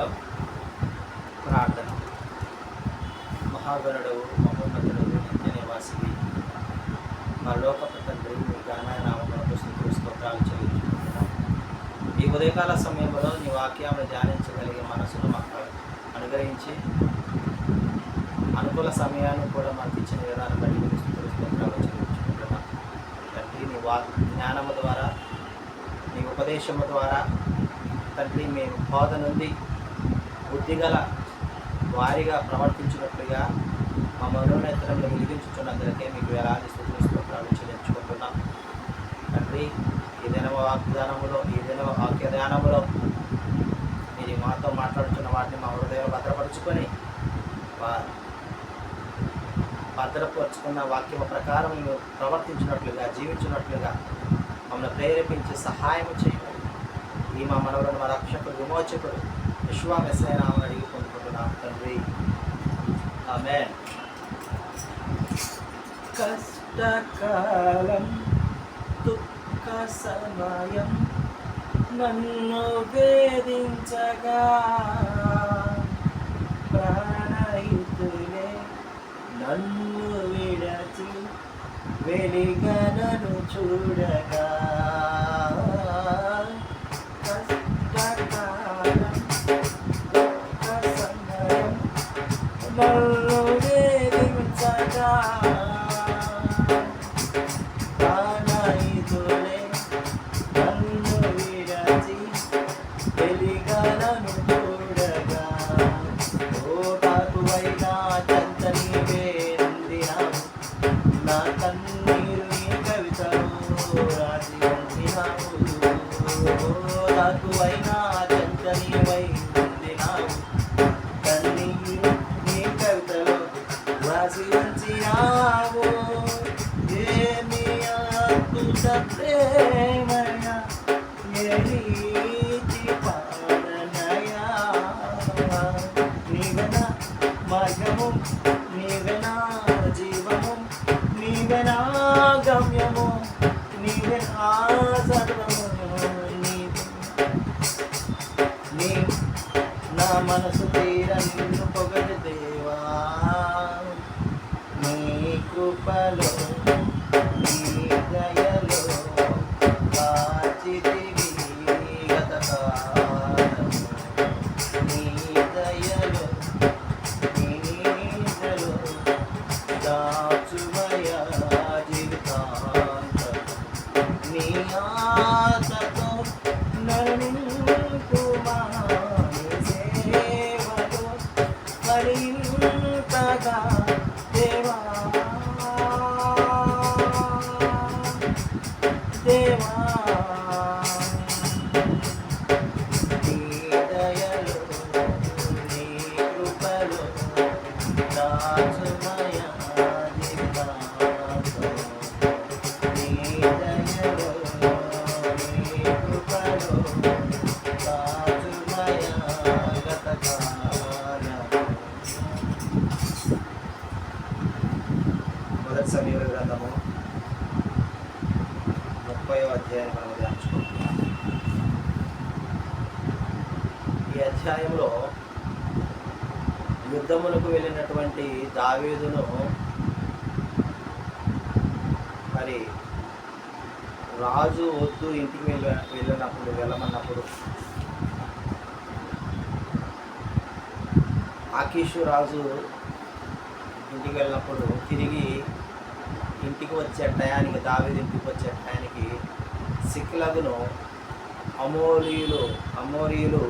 మంగళం ప్రార్థన. మహాగణుడు మహోన్నతుడు నిత్య నివాసివి మా తండ్రి మీ ఘనమైన నామములకు స్థుతులు స్తోత్రాలు చెల్లించుకుంటున్నాం. ఈ ఉదయకాల సమయంలో నీ వాక్యాలను ధ్యానించగలిగే మనసును మాకు అనుగ్రహించి అనుకూల సమయాన్ని కూడా మాకు ఇచ్చిన విధానం బట్టి మీరు స్థుతులు స్తోత్రాలు చెల్లించుకుంటున్నాం. తండ్రి నీ వా జ్ఞానము ద్వారా నీ ఉపదేశము ద్వారా తండ్రి మేము బోధ నుండి బుద్ధిగల వారిగా ప్రవర్తించినట్లుగా మా మనోనేత్రంలో వెలిగించుతున్నందుకే మీకు ఎలా స్థుతులు స్తోత్రాలు చెల్లించుకుంటున్నాం. తండ్రి ఈ దిన వాగ్దానములో ఈ దిన వాక్య ధ్యానములో మీరు మాతో మాట్లాడుతున్న వాటిని మా హృదయం భద్రపరుచుకొని భద్రపరుచుకున్న వాక్యం ప్రకారం మేము ప్రవర్తించినట్లుగా జీవించినట్లుగా మమ్మల్ని ప్రేరేపించి సహాయం చేయండి. ఈ మా మనవలను మా రక్షకుడు విమోచకుడు విశ్వామెస్సైన అడిగి పొందుకుంటున్నాం తండ్రి. ఆమె కష్టకాలం దుఃఖ సమయం నన్ను వేధించగా. ప్రాణయుతులే నన్ను విడచి వెలిగనను చూడగా. నన్ను వేధించగా ప్రాణహితులే నన్ను చూడగా. ఓ తాకువైనా నీవెనా మార్గము నీవెనా జీవము నీవెనా గమ్యము నీవెనా సర్వము నీ నా మనసు తీర నిన్ను పొగడు దేవా. నీ కృపలో ముప్పై అధ్యాయం మనం ధ్యానించుకుంటున్నాం. ఈ అధ్యాయంలో యుద్ధములకు వెళ్ళినటువంటి దావీదును మరి రాజు వద్దు ఇంటికి వెళ్ళ వెళ్ళినప్పుడు వెళ్ళమన్నప్పుడు ఆకీషు రాజు ఇంటికి వెళ్ళినప్పుడు తిరిగి ఇంటికి వచ్చే టయానికి దావీదు ఇంటికి వచ్చే టయానికి సిక్లగును అమోరీలు అమోరీలు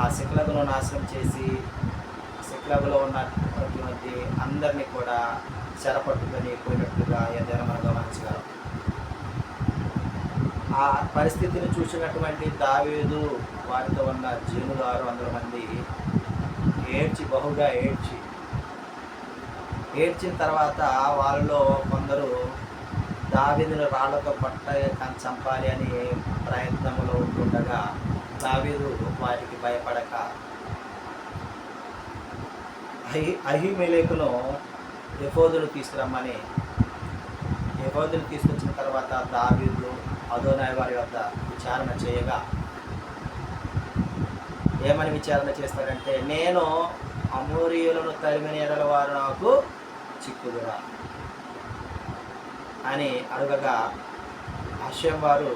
ఆ సిక్లగును నాశనం చేసి శిక్లగులో ఉన్నటువంటి అందరినీ కూడా చెరపట్టుకొని పోయినట్టుగా ఏదైనా మనం గమనించగలం. ఆ పరిస్థితిని చూసినటువంటి దావేదు వారితో ఉన్న జీనుగారు వందల మంది ఏడ్చి బహుగా ఏడ్చి ఏడ్చిన తర్వాత వాళ్ళలో కొందరు దావీదును రాళ్ళతో పట్ట చంపాలి అని ప్రయత్నంలో ఉంటుండగా దావీదు వారికి భయపడక అహి అహిమెలేకును యఫోదును తీసుకురమ్మని యహోదుని తీసుకొచ్చిన తర్వాత దావీదు అదోనాయ్ వారి వద్ద విచారణ చేయగా ఏమని విచారణ చేస్తారంటే నేను అమూరియులను తరిమిన వారు నాకు చిక్కుదురా అని అడగగా హర్షం వారు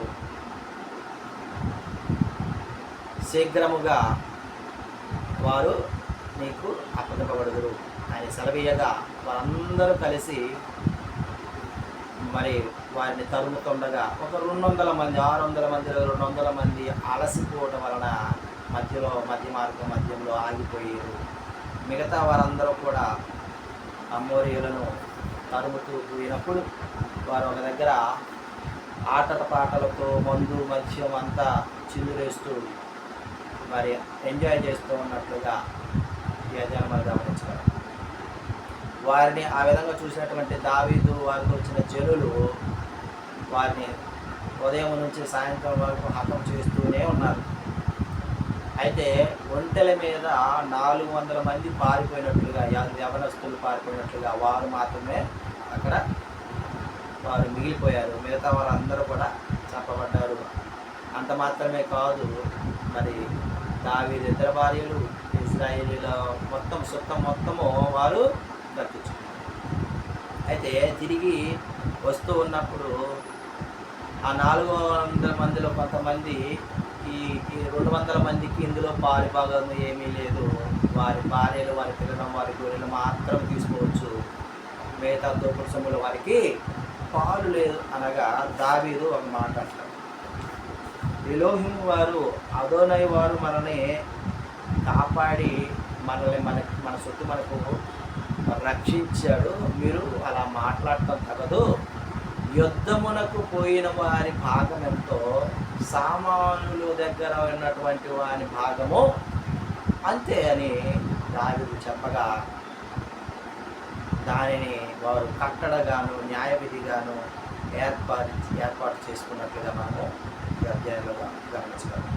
శీఘ్రముగా వారు నీకు అప్పగింపబడుదురు ఆయన సెలవీయగా వారందరూ కలిసి మరి వారిని తరుముతుండగా ఒక రెండు వందల మంది ఆరు వందల మంది రెండు వందల మంది అలసిపోవటం వలన మధ్యలో మధ్య మార్గం మధ్యంలో ఆగిపోయారు. మిగతా వారందరూ కూడా అమ్మోరియులను తరుముతూ పోయినప్పుడు వారు ఒక దగ్గర ఆటల పాటలతో మందు మద్యం అంతా చిందులేస్తూ మరి ఎంజాయ్ చేస్తూ ఉన్నట్లుగా యజమాని గమనించారు. వారిని ఆ విధంగా చూసినటువంటి దావీదు వారికి వచ్చిన జనులు వారిని ఉదయం నుంచి సాయంత్రం వరకు హతం చేస్తూనే ఉన్నారు. అయితే ఒంటెల మీద నాలుగు వందల మంది పారిపోయినట్లుగా యవనస్తులు పారిపోయినట్లుగా వారు మాత్రమే అక్కడ వారు మిగిలిపోయారు. మిగతా వారందరూ కూడా చంపబడ్డారు. అంత మాత్రమే కాదు మరి దావీదు ఇద్దరు భార్యలు ఇజ్రాయేలీల మొత్తం సొత్తం మొత్తము వారు దక్కించుకున్నారు. అయితే తిరిగి వస్తూ ఉన్నప్పుడు ఆ నాలుగు వందల మందిలో కొంతమంది ఈ ఈ రెండు వందల మందికి ఇందులో పాలు భాగం ఏమీ లేదు. వారి భార్యలు వారి పిల్లలు వారి గొర్రెలు మాత్రం తీసుకోవచ్చు. మిగతా దోపుడు వారికి పాలు లేదు అనగా దావీదు ఒక మాట అంటారు వారు అదోనై వారు మనని కాపాడి మనల్ని మన మన సొత్తు మనకు రక్షించాడు. మీరు అలా మాట్లాడటం తగదు. యుద్ధమునకు పోయిన వారి భాగం ఎంతో సామానుల దగ్గర ఉన్నటువంటి వారి భాగము అంతే అని దావిడు చెప్పగా దానిని వారు కట్టడగాను న్యాయ విధిగాను ఏర్పాటు ఏర్పాటు చేసుకున్నట్లుగా మనము ఈ అధ్యాయంలో గమనించగలం.